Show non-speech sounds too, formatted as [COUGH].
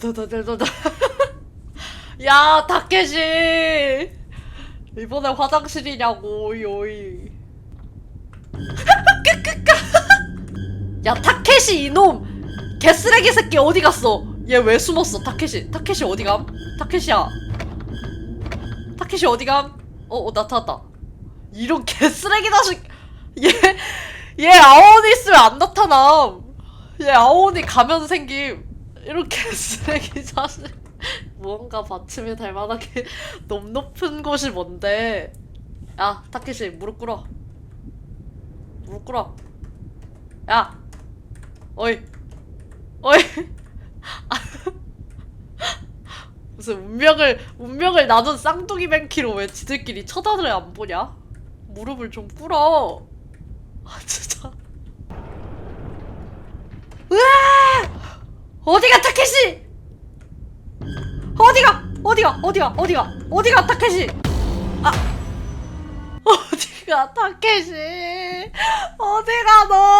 더더더더더. [LAUGHS] 야 타케시 이번에 화장실이냐고 오이 오이. [LAUGHS] 야 타케시 이놈 개쓰레기 새끼 어디 갔어? 얘 왜 숨었어? 타케시 타케시 어디 감? 타케시야. 타케시 어디 감? 어, 어 나타났다. 이런 개쓰레기 자식. [LAUGHS] 얘, 얘 아오니 있으면 안 나타남. 얘 아오니 가면 생김. 이런 개쓰레기 자식. 무언가 받침이 될 만하게 [LAUGHS] 너무 높은 곳이 뭔데? 야, 타케시 무릎 꿇어. 무릎 꿇어. 야, 어이, 어이. [LAUGHS] 무슨 운명을 운명을 나눈 쌍둥이 뱅키로 왜 지들끼리 쳐다를 안 보냐? 무릎을 좀 꿇어. [LAUGHS] 아 진짜. 으아! 어디가 타케시? 어디가? 어디가? 어디가? 어디가? 어디가 타케시? 아. 어디가 타케시? 어디가 너?